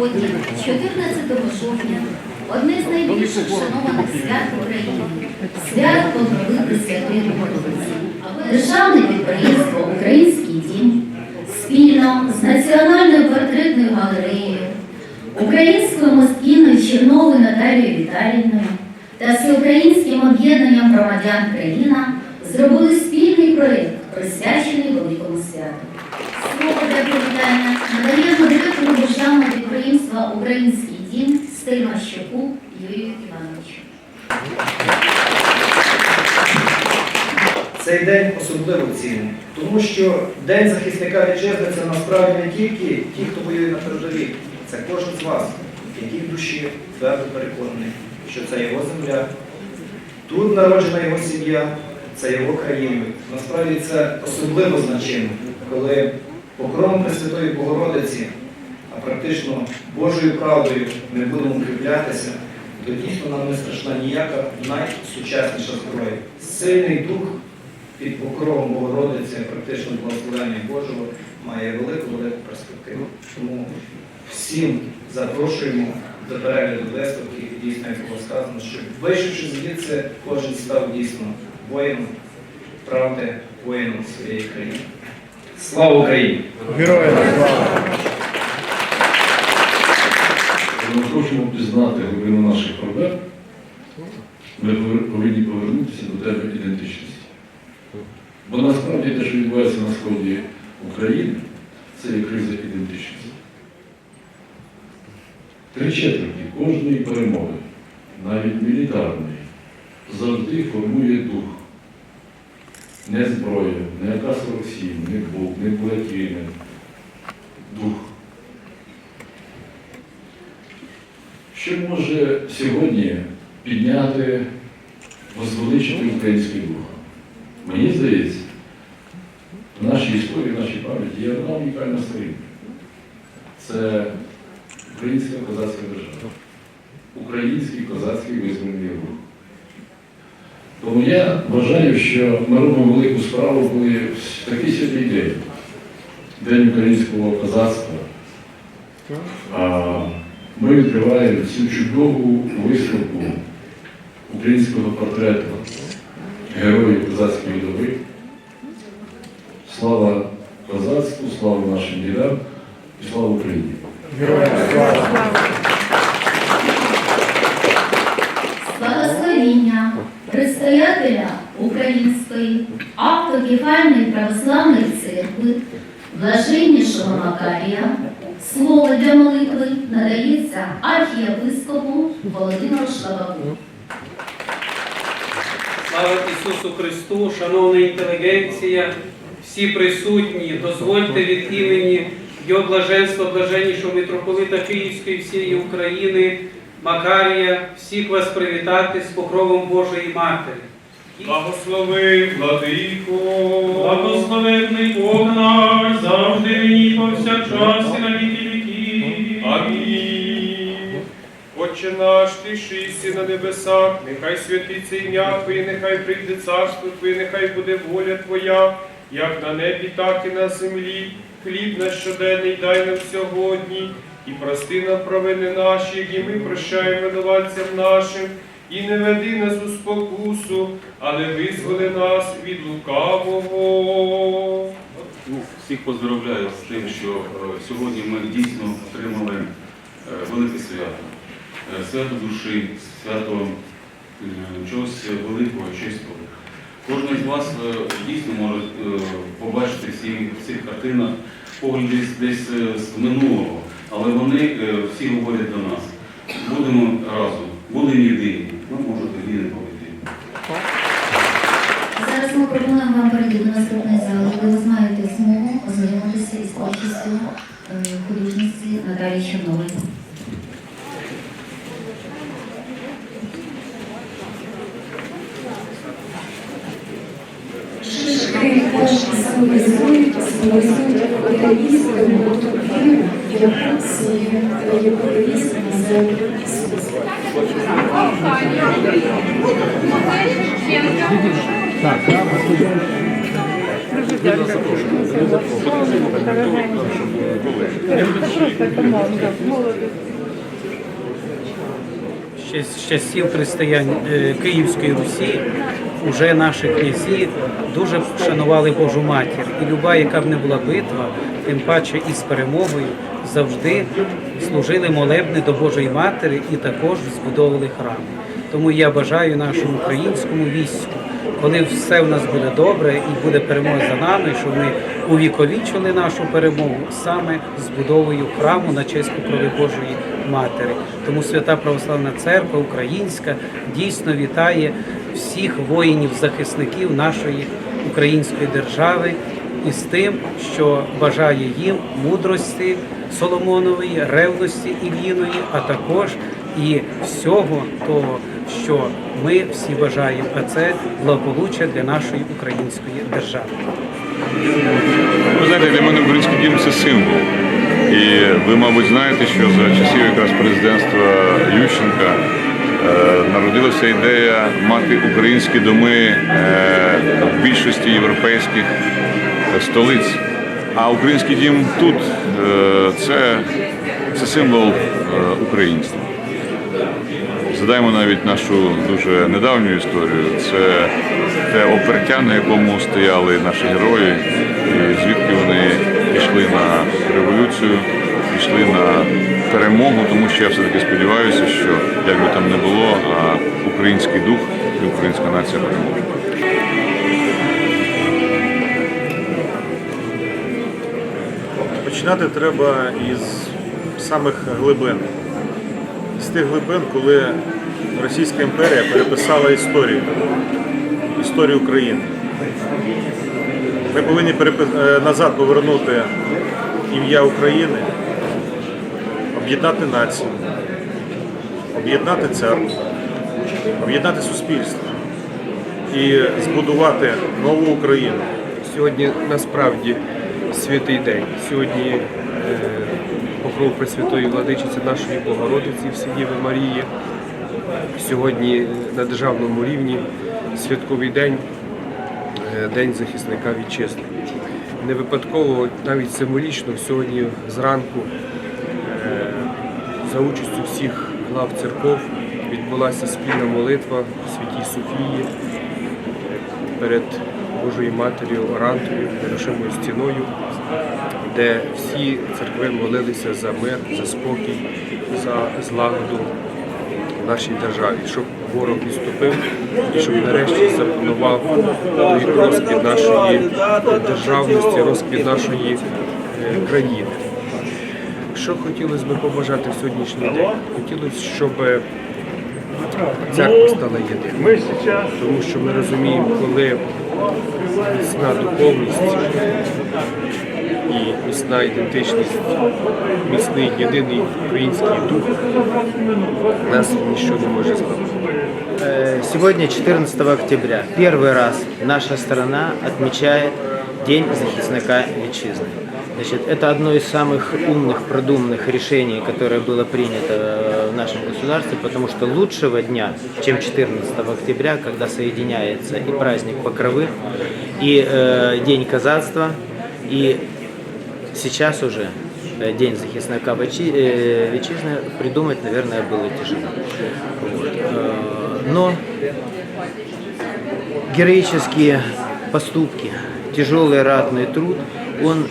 Сьогодні, 14 жовтня, одне з найбільших шанованих свят в Україні свято Покровити Святої Богородиці. Державне підприємство Український дім спільно з Національною портретною галереєю, Українською мосткіною Черновою Наталією Віталіївною та Всеукраїнським об'єднанням громадян країна зробили спільний проєкт, присвячений великому святу. Слово для привітання надаємо директору державного підприємства Український дім Стельмащуку Юрію Івановичу. Цей день особливо цінний, тому що День захисника вітчизни це насправді не тільки ті, хто воює на передовій, це кожен з вас, який в душі твердо переконаний, що це його земля. Тут народжена його сім'я, це його країна. Насправді це особливо значимо, коли покровом Пресвятої Богородиці, а практично Божою правдою ми будемо укріплятися, то дійсно нам не страшна ніяка найсучасніша зброя. Сильний дух під покровом Богородиці, практично благословення Божого, має велику-велику перспективу. Тому всім запрошуємо до перегляду виставки, дійсно, як було сказано, щоб вийшовши звідси, кожен став дійсно воїном правди, воїном своєї країни. Слава Україні! Героям слава! Ми хочемо пізнати глибину наших проблем, ми повинні повернутися до теми ідентичності. Бо насправді те, що відбувається на сході України, це є криза ідентичності. Три четверті кожної перемоги, навіть мілітарної, завжди формує дух. Не зброя, не АК-47, не БУК, не Буратіни. Дух. Що може сьогодні підняти, возвеличити український дух? Мені здається, в нашій історії, в нашій пам'яті є одна унікальна сторінка. Це українська козацька держава, український козацький визвольний рух. Тому я вважаю, що ми робимо велику справу, коли в такий святий день, День українського козацтва, ми відкриваємо цю чудову виставку українського портрету героїв козацької доби. Слава козацтву, слава нашим дідам і слава Україні! Героям слава! Благословіння предстоятеля Української автокефальної православної церкви блаженнішого Макарія слово для молитви надається архієпископу Володимиру Шлабаку. Слава Ісусу Христу, шановна інтелігенція, всі присутні, дозвольте від імені Його блаженства, блаженнішого митрополита Київської всієї України, Макарія, всіх вас привітати з покровом Божої Матері. Благослови, владико, Благословенний Бог наш, завжди нині повсякчас і на Отче наш, ти шисті на небесах, нехай святиться ім'я Твоє, нехай прийде царство Твоє, нехай буде воля Твоя, як на небі, так і на землі. Хліб наш щоденний дай нам сьогодні, і прости нам провини наші, які ми прощаємо винуватцям нашим, і не веди нас у спокусу, але визволи нас від лукавого. Ну, всіх поздравляю з тим, що е, сьогодні ми дійсно отримали е, велике свято. Е, Свято душі, свято е, чогось великого, чистого. Кожен з вас е, дійсно може побачити в цих картинах погляди десь, з минулого, але вони всі говорять до нас. Будемо разом, будемо єдині. Ми може тоді не поведімо. Зараз ми пропонуємо вам перейти до наступної зали, де ви маєте змогу ознайомитися із творчістю художниці Наталії Чорнової. Українську віру, яку привіз на землю Ісус. Так, ще з часів християн е, Київської Русі вже наші князі дуже шанували Божу матір. І люба, яка б не була битва, тим паче із перемогою, завжди служили молебни до Божої Матері і також збудовували храм. Тому я бажаю нашому українському війську, коли все в нас буде добре і буде перемога за нами, щоб ми увіковічили нашу перемогу саме збудовою храму на честь покрови Божої Матері. Тому Свята Православна Церква Українська дійсно вітає всіх воїнів-захисників нашої української держави із тим, що бажає їм мудрості Соломонової, ревності Ілліної, а також і всього того, що ми всі бажаємо, а це благополуччя для нашої української держави. Ви знаєте, для мене український дім це символ. І ви, мабуть, знаєте, що за часів якраз президентства Ющенка е, народилася ідея мати українські доми е, в більшості європейських столиць. А український дім тут е, це, це символ е, українства. Згадаємо навіть нашу дуже недавню історію. Це те опертя, на якому стояли наші герої, і звідки вони пішли на революцію, пішли на перемогу, тому що я все-таки сподіваюся, що як би там не було, а український дух і українська нація переможе. Починати треба із самих глибин. З тих глибин, коли Російська імперія переписала історію, історію України. Ми повинні е, назад повернути ім'я України, об'єднати націю, об'єднати церкву, об'єднати суспільство і збудувати нову Україну. Сьогодні насправді святий день. Сьогодні е, покров Пресвятої Владичиці нашої Богородиці Всієви Марії. Сьогодні на державному рівні святковий день, е, День захисника вітчизни. Не випадково, навіть символічно, сьогодні зранку е, за участю всіх глав церков відбулася спільна молитва Святій Софії перед Божою Матір'ю Орантою, нерушимою стіною, де всі церкви молилися за мир, за спокій, за злагоду в нашій державі, щоб ворог відступив і щоб нарешті запанував розквіт нашої державності, розквіт нашої е, країни. Що хотілося б побажати в сьогоднішній день? Хотілося, щоб церква стала єдиною. Тому що ми розуміємо, коли міцна духовність і міцна ідентичність, міцний єдиний український дух, нас ніщо не може зламати. Э, Сегодня, 14 октября, первый раз наша страна отмечает День захисника Витчизны. Значит, это одно из самых умных, продуманных решений, которое было принято э, в нашем государстве, потому что лучшего дня, чем 14 октября, когда соединяется и праздник Покровы, и э, День казацтва, и сейчас уже э, День захисника э, Витчизны придумать, наверное, было тяжело. Вот. Э, Но героические поступки, тяжелый ратный труд, он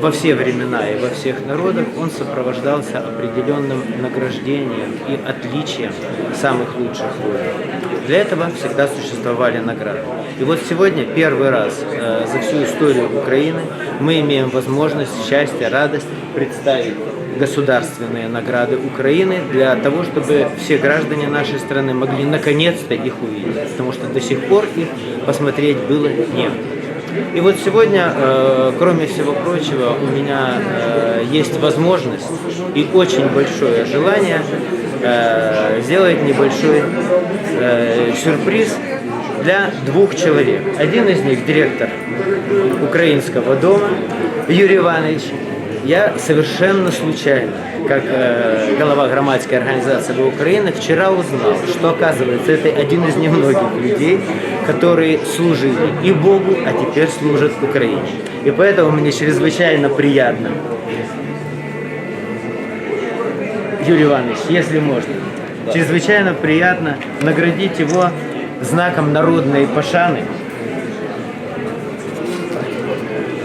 во все времена и во всех народах, он сопровождался определенным награждением и отличием самых лучших воинов. Для этого всегда существовали награды. И вот сегодня первый раз э, за всю историю Украины мы имеем возможность, счастье, радость представить государственные награды Украины для того, чтобы все граждане нашей страны могли наконец-то их увидеть, потому что до сих пор их посмотреть было не где. И вот сегодня, э, кроме всего прочего, у меня э, есть возможность и очень большое желание э, сделать небольшой э, сюрприз для двух человек. Один из них директор украинского дома Юрий Иванович, Я совершенно случайно, как э, глава громадской организации Украины, вчера узнал, что, оказывается, это один из немногих людей, которые служили и Богу, а теперь служат Украине. И поэтому мне чрезвычайно приятно, Юрий Иванович, если можно, чрезвычайно приятно наградить его знаком народной пашаны,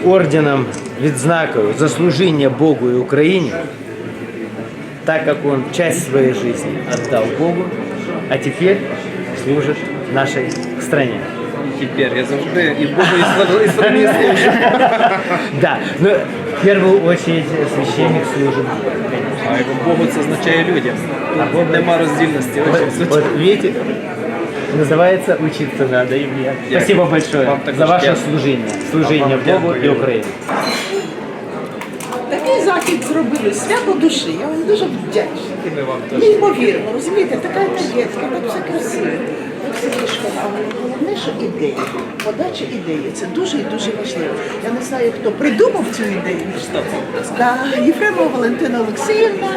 орденом відзнакою за служение Богу и Украине, так как он часть своей жизни отдал Богу, а теперь служит нашей стране. Тепер я завжди і Богу, і служу, і страні служу. Да, но в первую очередь священник служит Богу, конечно. А Богу це означає людям. Тут нема роздільності. Вот, Очень вот видите, называется учиться надо, и мне. Спасибо большое Вам також за ваше дякую. служение, служение Вам Богу дякую. и Украине. Зробили свято душі. Я вам дуже вдячна. І ми вам теж. Неймовірно, розумієте, така енергетика, так все красиво, все. Але головне, що ідея, подача ідеї це дуже і дуже важливо. Я не знаю, хто придумав цю ідею. Да, Єфремова Валентина Олексіївна,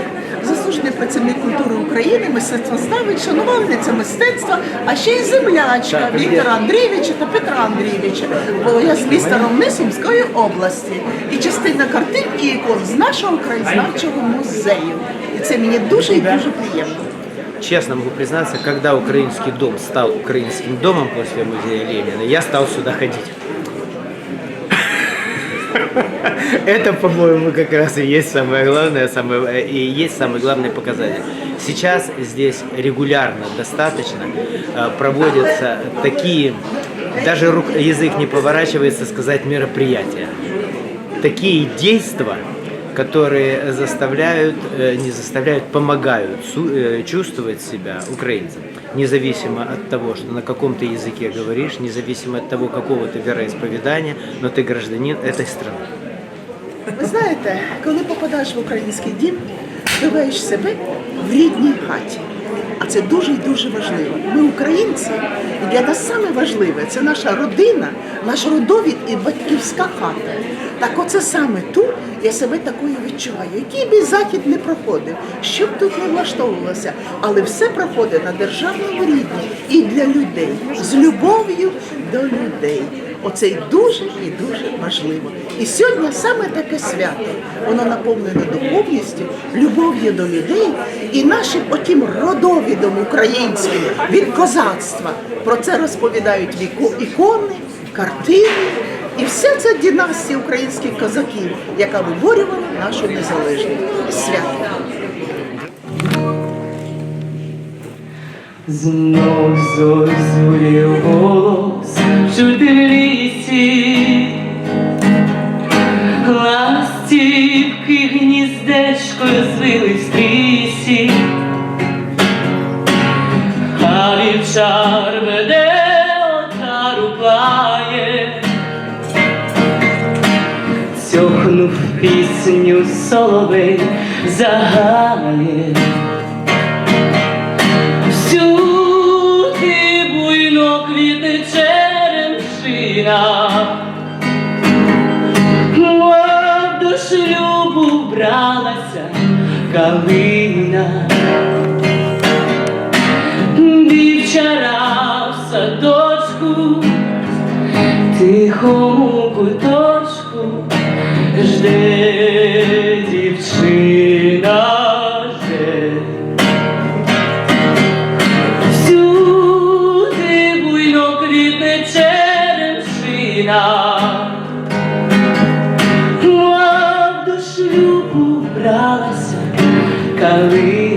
заслужений працівник культури України, мистецтвознавець, шанувальниця мистецтва, а ще й землячка Віктора Андрійовича та Петра Андрійовича. Бо я з міста Ровни Сумської області. І частина картин і ікон з нашого краєзнавчого музею. І це мені дуже і дуже приємно. Честно могу признаться, когда украинский дом стал украинским домом после музея Ленина, я стал сюда ходить. Это, по-моему, как раз и есть самое главное, самое, и есть самый главный показатель. Сейчас здесь регулярно, достаточно э, проводятся такие, даже язык не поворачивается сказать мероприятия. Такие действия, которые заставляют, э, не заставляют, помогают су- э, чувствовать себя украинцам. Независимо от того, что на каком ты языке говоришь, независимо от того, какого ты вероисповедания, но ты гражданин этой страны. Ви знаєте, коли попадаєш в український дім, відчуваєш себе в рідній хаті. Це дуже і дуже важливо. Ми українці, і для нас саме важливе це наша родина, наш родовід і батьківська хата. Так оце саме тут я себе такою відчуваю. Який би захід не проходив, що б тут не влаштовувалося, але все проходить на державному рівні і для людей, з любов'ю до людей. Оце й дуже і дуже важливо. І сьогодні саме таке свято. Воно наповнене духовністю, любов'ю до людей і нашим отім родовідом українським від козацтва. Про це розповідають ікони, картини. І вся ця династія українських козаків, яка виборювала нашу незалежність. Свято. Знов зозулі голос чути в ластівки гніздечкою звились в лісі, а вівчар веде отару плає, цьохнув пісню соловей загає. Україна, вівчара в садочку, тихому куточку жде. Calvary.